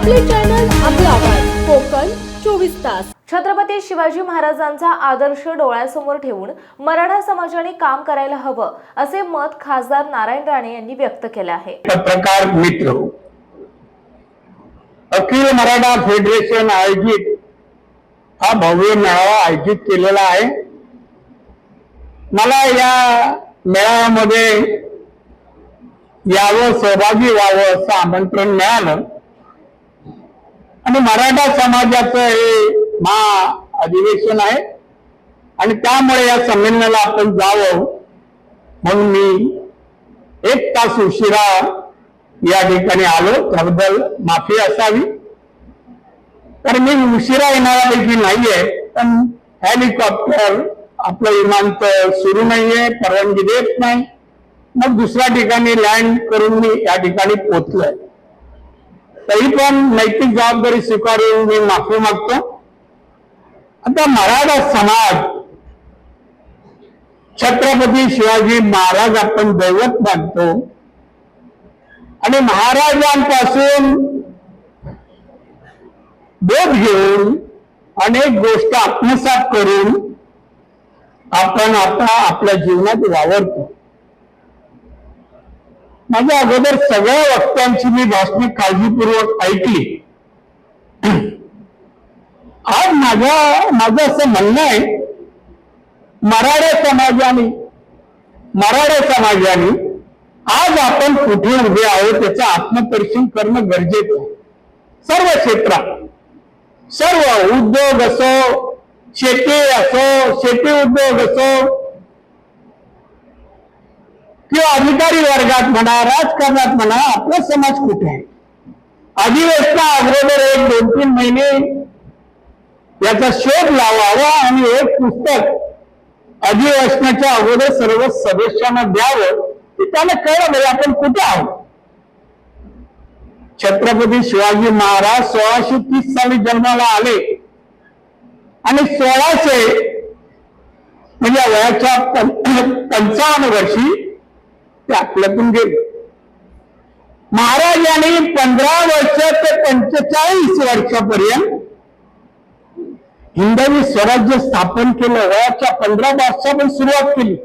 आपले चॅनल आपला आवाज. कोकण चोवीस तास. छत्रपती शिवाजी महाराजांचा आदर्श डोळ्यासमोर ठेवून मराठा समाजाने काम करायला हवं असे मत खासदार नारायण राणे यांनी व्यक्त केले आहे. पत्रकार मित्र हो. अखिल मराठा फेडरेशन आयोजित हा भव्य मेळावा आयोजित केलेला आहे. मला या मेळाव्यामध्ये यावं सहभागी व्हावं असं आमंत्रण मिळालं. आणि मराठा समाजाचं हे महा अधिवेशन आहे. आणि त्यामुळे या संमेलनाला आपण जावं म्हणून मी एक तास उशिरा या ठिकाणी आलो. त्याबद्दल माफी असावी. तर मी उशिरा येणाऱ्यापैकी नाहीये पण हेलिकॉप्टर आपलं विमानतळ सुरू नाहीये परवानगी देत नाही. मग दुसऱ्या ठिकाणी लँड करून मी या ठिकाणी पोहोचलोय. तरी पण नैतिक जबाबदारी स्वीकारून मी माफी मागतो. आता मराठा समाज छत्रपती शिवाजी महाराज आपण दैवत मानतो. आणि महाराजांपासून बोध घेऊन अनेक गोष्ट आत्मसात करून आपण आता आपल्या जीवनात वावरतो. माझ्या अगोदर सगळ्या वक्त्यांची मी भाषणे काळजीपूर्वक ऐकली. आज माझ्या माझं असं म्हणणं आहे मराठा समाजाने मराठा समाजाने आज आपण कुठे उभे आहोत त्याचं आत्मपरीक्षण करणं गरजेचं आहे. सर्व क्षेत्रात सर्व उद्योग असो शेती असो शेती उद्योग असो किंवा अधिकारी वर्गात म्हणा राजकारणात म्हणा आपला समाज कुठे आहे? अधिवेशना अगोदर एक दोन तीन महिने याचा शोध लावावा आणि एक पुस्तक अधिवेशनाच्या अगोदर सर्व सदस्यांना द्यावं की त्याला कळलं पाहिजे आपण कुठे आहोत? छत्रपती शिवाजी महाराज सोळाशे तीस साली जन्माला आले. आणि सोळाशे म्हणजे वयाच्या पंचावन्न वर्षी ते आपल्यातून गेले. महाराजांनी पंधरा वर्ष ते पंचेचाळीस वर्षापर्यंत हिंदवी स्वराज्य स्थापन केलं वयाच्या पंधरा वर्षापासून सुरुवात केली.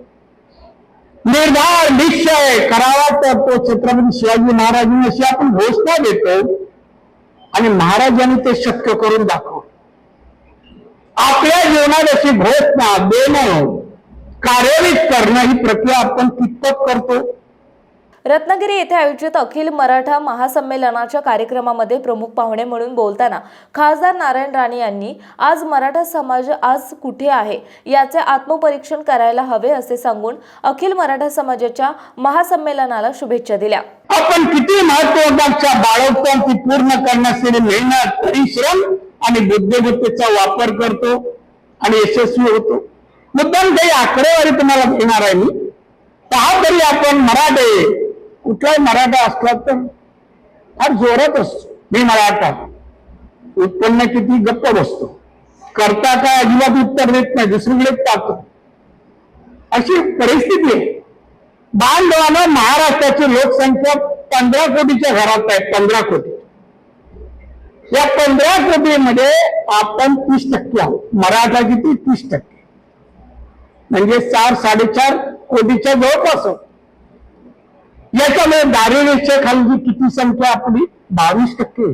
निर्धार निश्चय करावा तर तो छत्रपती शिवाजी महाराजांनी अशी आपण घोषणा देतो आणि महाराजांनी ते शक्य करून दाखव आपल्या जीवनात अशी घोषणा देणं कार्यान्वित करणं ही प्रक्रिया आपण कितपत करतो? रत्नागिरी येथे आयोजित अखिल मराठा महासंमेलनाच्या कार्यक्रमामध्ये प्रमुख पाहुणे म्हणून बोलताना खासदार नारायण राणे यांनी आज मराठा समाज आज कुठे आहे? याचे आत्मपरीक्षण करायला हवे असे सांगून अखिल मराठा समाजाच्या महासंमेलनाला शुभेच्छा दिल्या. आपण किती महत्वाकांक्षा बाळगतो ती पूर्ण करण्यासाठी मेहनत परिश्रम आणि बुद्धिमत्तेचा वापर करतो आणि यशस्वी होतो. मुद्दाम काही आकडेवारी तुम्हाला देणार आहे मी. पहा तरी आपण मराठे. कुठलाही मराठा असला तर फार जोरात असतो. मी मराठा. उत्पन्न किती गप्प बसतो. करता काय अजिबात उत्तर देत नाही. दुसरीकडे पाहतो. अशी परिस्थिती आहे. बांधवानं महाराष्ट्राची लोकसंख्या पंधरा कोटीच्या घरात आहे. पंधरा कोटी. या पंधरा कोटीमध्ये आपण तीस टक्के आहोत. मराठा किती? तीस टक्के. म्हणजे चार साडेचार कोटीच्या जवळपास याच्यामुळे दारिद्र्याच्या खाली किती संख्या आपली? बावीस टक्के.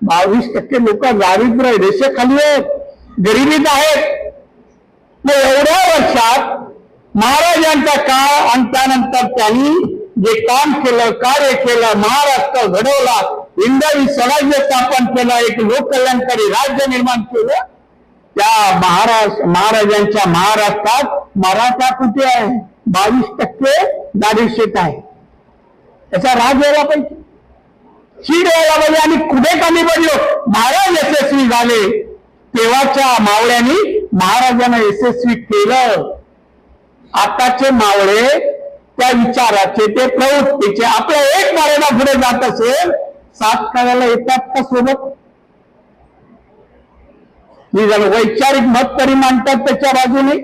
बावीस टक्के लोक दारिद्र्य रेषेखाली आहेत. गरिबीत आहेत. मग एवढ्या वर्षात महाराजांचा काळ आणि त्यानंतर त्यांनी जे काम केलं कार्य केलं महाराष्ट्र घडवला इंद्रावी स्वराज्य स्थापन केलं एक लोककल्याणकारी राज्य निर्माण केलं त्या महाराष्ट्र महाराजांच्या महाराष्ट्रात मराठा कुठे आहे. बावीस टक्के दारिद्र्यत आहे. त्याचा राज यायला पाहिजे. चीड यायला पाहिजे आणि कुठे कमी पडलो महाराज यशस्वी झाले. तेव्हाच्या मावळ्यांनी महाराजांना यशस्वी केलं. आताचे मावळे त्या विचाराचे ते प्रवृत्तीचे आपल्या एक मराठा पुढे जात असेल सात करायला येतात का सोबत? मी जर वैचारिक मत तरी मांडतात त्याच्या बाजूने.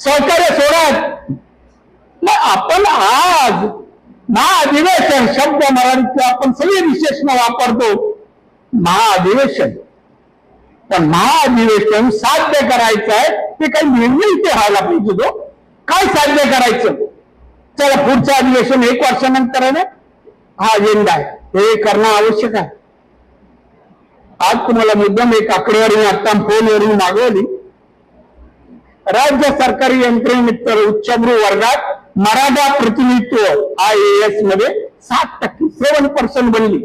सहकार्य सोडत मग आपण आज महाअधिवेशन शब्द मराठीचे आपण सगळे विशेषण वापरतो. महाअधिवेशन पण महाअधिवेशन साध्य करायचं आहे ते काही निर्णय इथे व्हायला पाहिजे तो काय साध्य करायचं? चला पुढचं अधिवेशन एक वर्षानंतर आहे ना हा अजेंडा आहे. हे करणं आवश्यक आहे. आज तुम्हाला मुद्दाम एक आकडेवारी मी आता फोनवरून मागवली. राज्य सरकारी यंत्रणेत उच्चभ्रू वर्गात मराठा प्रतिनिधित्व आय एसमध्ये सात टक्के सेवन पर्सेंट बनली.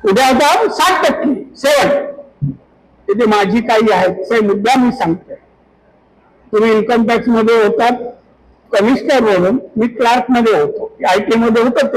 उद्या आता सात टक्के सेवन तिथे माझी काही आहे ते मुद्दा मी सांगतोय. तुम्ही इन्कम टॅक्समध्ये होतात कमिशनर म्हणून मी क्लार्कमध्ये होतो. आय टी मध्ये होतो